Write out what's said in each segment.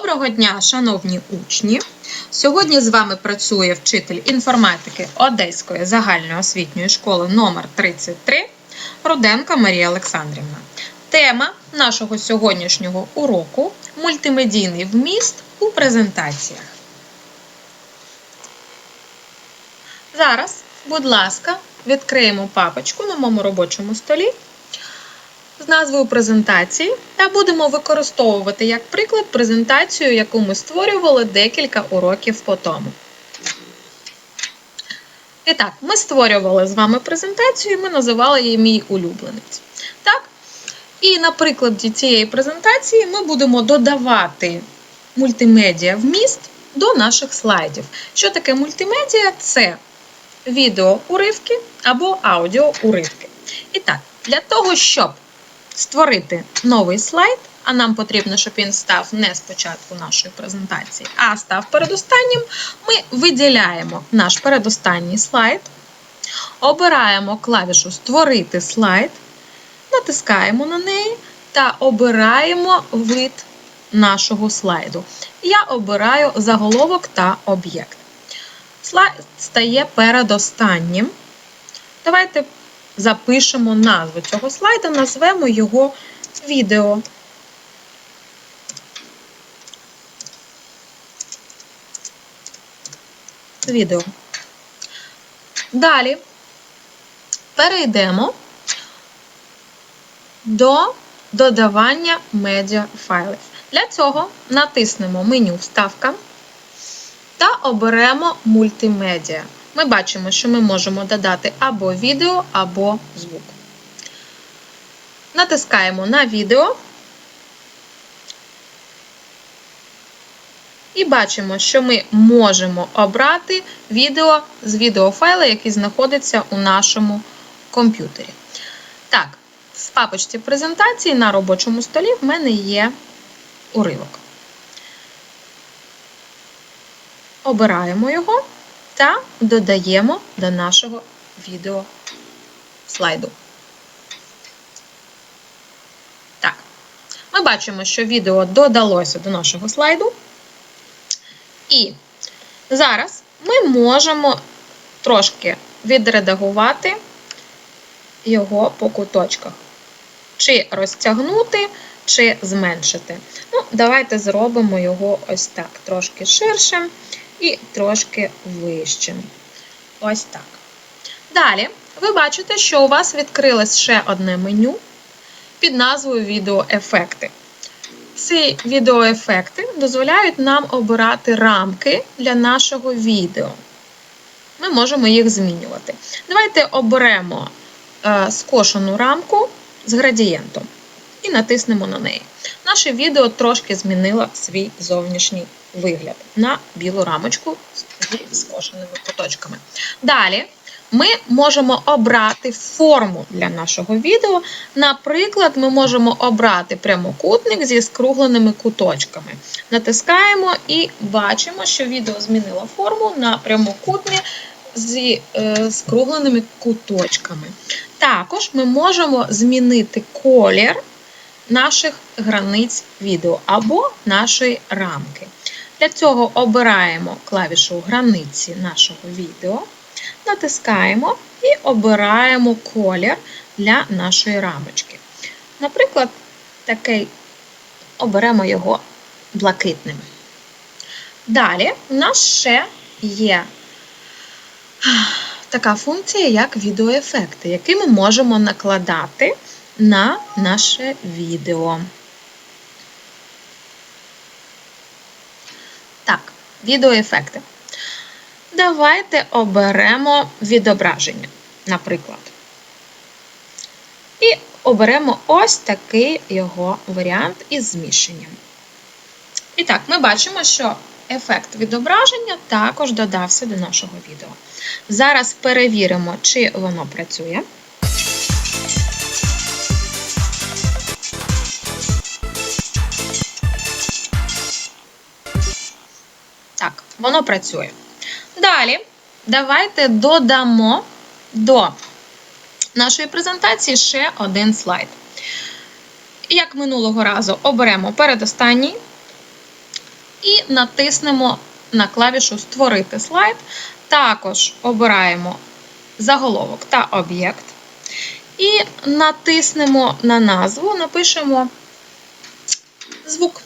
Доброго дня, шановні учні! Сьогодні з вами працює вчитель інформатики Одеської загальноосвітньої школи номер 33 Руденко Марія Олександрівна. Тема нашого сьогоднішнього уроку мультимедійний вміст у презентаціях. Зараз, будь ласка, відкриємо папочку на моєму робочому столі з назвою презентації та будемо використовувати як приклад презентацію, яку ми створювали декілька уроків по тому. І так, ми створювали з вами презентацію, і ми називали її Мій улюбленець. Так? І на прикладі цієї презентації ми будемо додавати мультимедіа вміст до наших слайдів. Що таке мультимедіа? Це відеоуривки або аудіоуривки. І так, для того, щоб створити новий слайд, а нам потрібно, щоб він став не спочатку нашої презентації, а став передостаннім, ми виділяємо наш передостанній слайд, обираємо клавішу Створити слайд, натискаємо на неї та обираємо вид нашого слайду. Я обираю заголовок та об'єкт. Слайд стає передостаннім. Давайте запишемо назву цього слайду, назвемо його відео. Відео. Далі перейдемо до додавання медіафайлів. Для цього натиснемо меню Вставка та оберемо мультимедіа ми бачимо, що ми можемо додати або відео, або звук. Натискаємо на відео і бачимо, що ми можемо обрати відео з відеофайла, який знаходиться у нашому комп'ютері. Так, в папочці презентації на робочому столі в мене є уривок. Обираємо його та додаємо до нашого відео слайду. Так, ми бачимо, що відео додалося до нашого слайду. І зараз ми можемо трошки відредагувати його по куточках. Чи розтягнути, чи зменшити. Ну, давайте зробимо його ось так, трошки ширшим і трошки вищим. Ось так. Далі, ви бачите, що у вас відкрилось ще одне меню під назвою Відеоефекти. Ці відеоефекти дозволяють нам обирати рамки для нашого відео. Ми можемо їх змінювати. Давайте оберемо е, скошену рамку з градієнтом і натиснемо на неї. Наше відео трошки змінило свій зовнішній вигляд на білу рамочку зі скошеними куточками. Далі ми можемо обрати форму для нашого відео. Наприклад, ми можемо обрати прямокутник зі скругленими куточками. Натискаємо і бачимо, що відео змінило форму на прямокутник зі е, скругленими куточками. Також ми можемо змінити колір наших границь відео або нашої рамки. Для цього обираємо клавішу границі нашого відео, натискаємо і обираємо колір для нашої рамочки. Наприклад, такий оберемо його блакитним. Далі у нас ще є така функція, як відеоефекти, які ми можемо накладати на наше відео. Так, відеоефекти. Давайте оберемо відображення, наприклад. І оберемо ось такий його варіант із зміщенням. І так, ми бачимо, що ефект відображення також додався до нашого відео. Зараз перевіримо, чи воно працює. Воно працює. Далі, давайте додамо до нашої презентації ще один слайд. Як минулого разу, оберемо передостанній і натиснемо на клавішу Створити слайд. Також обираємо заголовок та об'єкт. І натиснемо на назву, напишемо звук.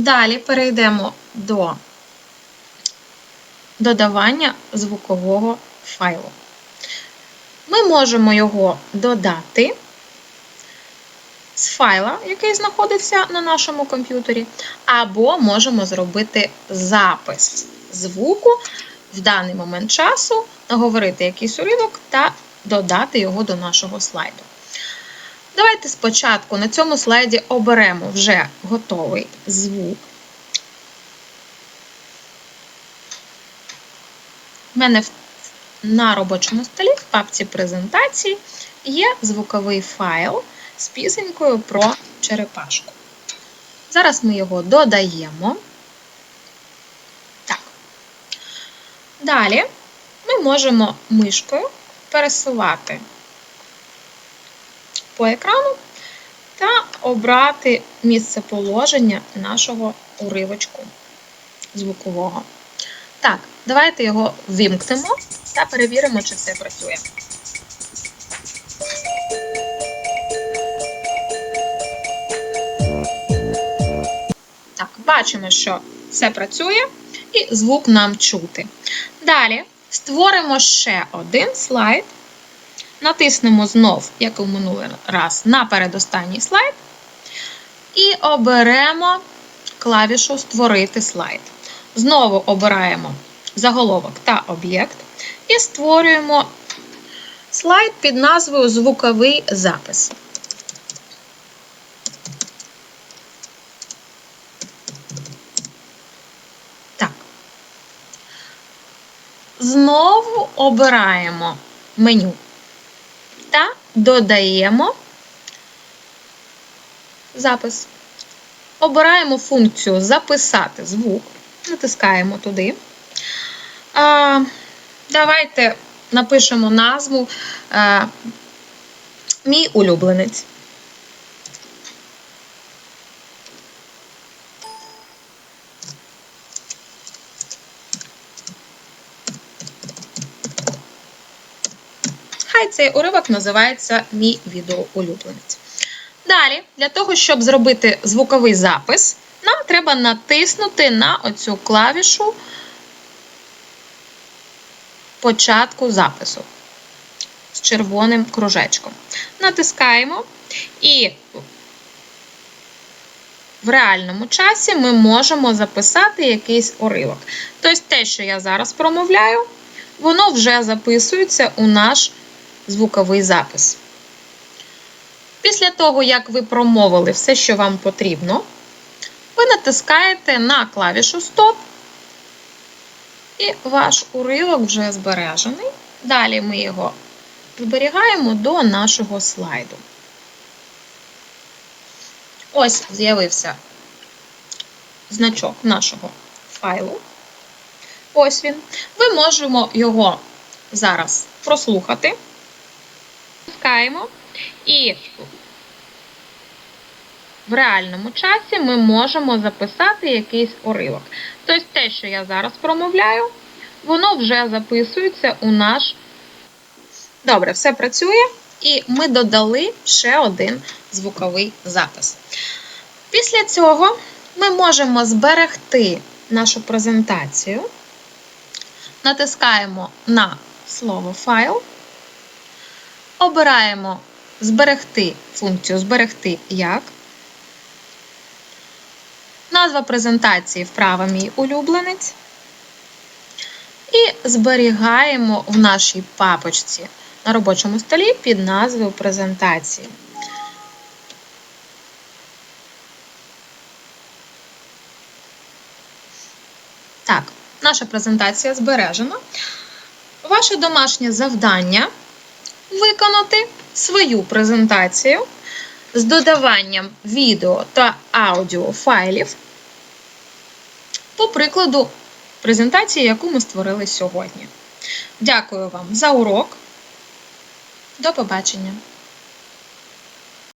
Далі перейдемо до додавання звукового файлу. Ми можемо його додати з файла, який знаходиться на нашому комп'ютері, або можемо зробити запис звуку в даний момент часу, наговорити якийсь уривок та додати його до нашого слайду. Давайте спочатку на цьому слайді оберемо вже готовий звук. У мене на робочому столі в папці презентації є звуковий файл з пісенькою про черепашку. Зараз ми його додаємо. Так. Далі ми можемо мишкою пересувати по екрану та обрати місце положення нашого уривочку звукового. Так, давайте його вимкнемо та перевіримо, чи все працює. Так, бачимо, що все працює, і звук нам чути. Далі створимо ще один слайд. Натиснемо знов, як і в минулий раз, на передостанній слайд. І оберемо клавішу Створити слайд. Знову обираємо заголовок та об'єкт і створюємо слайд під назвою Звуковий запис. Так. Знову обираємо меню додаємо запис. Обираємо функцію Записати звук, натискаємо туди. А, Давайте напишемо назву а, Мій улюбленець. Хай цей уривок називається Мій відеоулюбленець. Далі, для того, щоб зробити звуковий запис, нам треба натиснути на оцю клавішу початку запису з червоним кружечком. Натискаємо і в реальному часі ми можемо записати якийсь уривок. Тобто те, що я зараз промовляю, воно вже записується у наш звуковий запис. Після того, як ви промовили все, що вам потрібно, ви натискаєте на клавішу Стоп, і ваш уривок вже збережений. Далі ми його зберігаємо до нашого слайду. Ось з'явився значок нашого файлу. Ось він. Ми можемо його зараз прослухати. Натискаємо і в реальному часі ми можемо записати якийсь уривок. Тобто те, що я зараз промовляю, воно вже записується у наш. Добре, все працює. І ми додали ще один звуковий запис. Після цього ми можемо зберегти нашу презентацію, натискаємо на слово файл, обираємо зберегти функцію Зберегти як. Назва презентації вправа мій улюбленець. І зберігаємо в нашій папочці на робочому столі під назвою презентації. Так, наша презентація збережена. Ваше домашнє завдання виконати свою презентацію з додаванням відео та аудіо файлів по прикладу презентації, яку ми створили сьогодні. Дякую вам за урок. До побачення!